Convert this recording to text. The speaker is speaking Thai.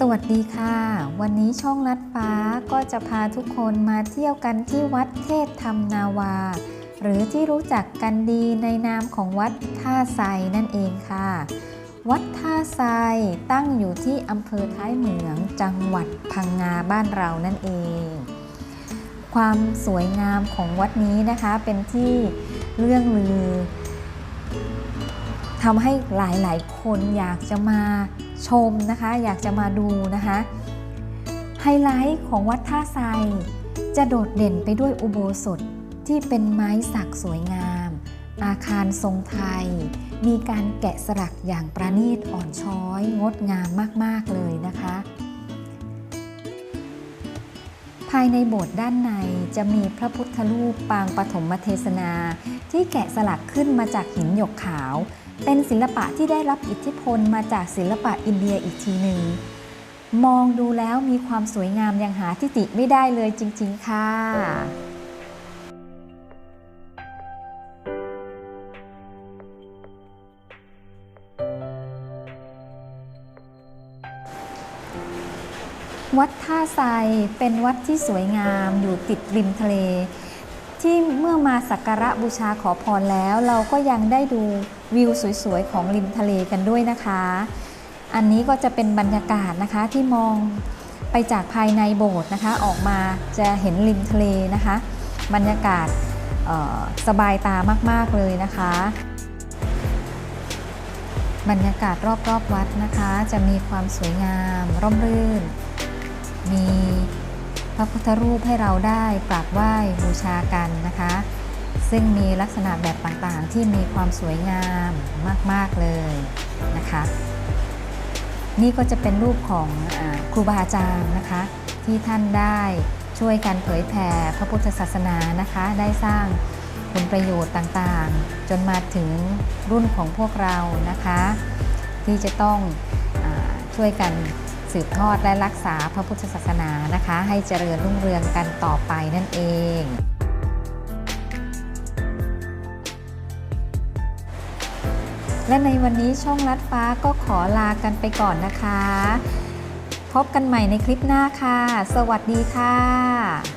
สวัสดีค่ะ วันนี้ช่องลัดฟ้าก็จะพาทุกคนมาเที่ยวกันที่วัดเทพธรรมนาวา หรือที่รู้จักกันดีในนามของวัดท่าไซนั่นเองค่ะ วัดท่าไซตั้งอยู่ที่อำเภอท้ายเหมืองจังหวัดพังงาบ้านเรานั่นเอง ความสวยงามของวัดนี้นะคะเป็นที่เรื่องลือ ทำให้หลายๆ คนอยากจะมาชมนะคะ อยากจะมาดูนะคะ ไฮไลท์ของวัดท่าไซจะโดดเด่นไปด้วยอุโบสถที่เป็นไม้สักสวยงาม อาคารทรงไทย มีการแกะสลักอย่างประณีตอ่อนช้อย งดงามมาก ๆ เลยนะคะ ภายในโบสถ์ด้านในจะมีพระพุทธรูปปางปฐมเทศนา ที่แกะสลักขึ้นมาจากหินหยกขาว เป็นศิลปะที่ได้รับอิทธิพลมาจากศิลปะอินเดียอีกทีหนึ่ง มองดูแล้วมีความสวยงามอย่างหาที่ติไม่ได้เลยจริง ๆ ค่ะวัดท่าไซเป็นวัดที่สวยงามอยู่ติดริมทะเล ที่เมื่อมาสักการะบูชาขอพรแล้ว เราก็ยังได้ดูวิวสวยๆ ของริมทะเลกันด้วยนะคะ อันนี้ก็จะเป็นบรรยากาศนะคะที่มองไปจากภายในโบสถ์นะคะ ออกมาจะเห็นริมทะเลนะคะ บรรยากาศสบายตามากๆเลยนะคะ บรรยากาศรอบๆวัดนะคะ จะมีความสวยงามร่มรื่น มี พระพุทธรูปให้เราได้กราบไหว้บูชากันนะคะ ซึ่งมีลักษณะแบบต่างๆที่มีความสวยงามมากๆเลยนะคะ นี่ก็จะเป็นรูปของอครูบาอาจารย์นะคะ ที่ท่านได้ช่วยกันเผยแผ่พระพุทธศาสนานะคะ ได้สร้างผลประโยชน์ต่างๆ จนมาถึงรุ่นของพวกเรานะคะ ที่จะต้องอช่วยกัน สืบทอดและรักษาพระพุทธศาสนานะคะ ให้เจริญรุ่งเรืองกันต่อไปนั่นเองและในวันนี้ช่องลัดฟ้าก็ขอลากันไปก่อนนะคะ พบกันใหม่ในคลิปหน้าค่ะ สวัสดีค่ะ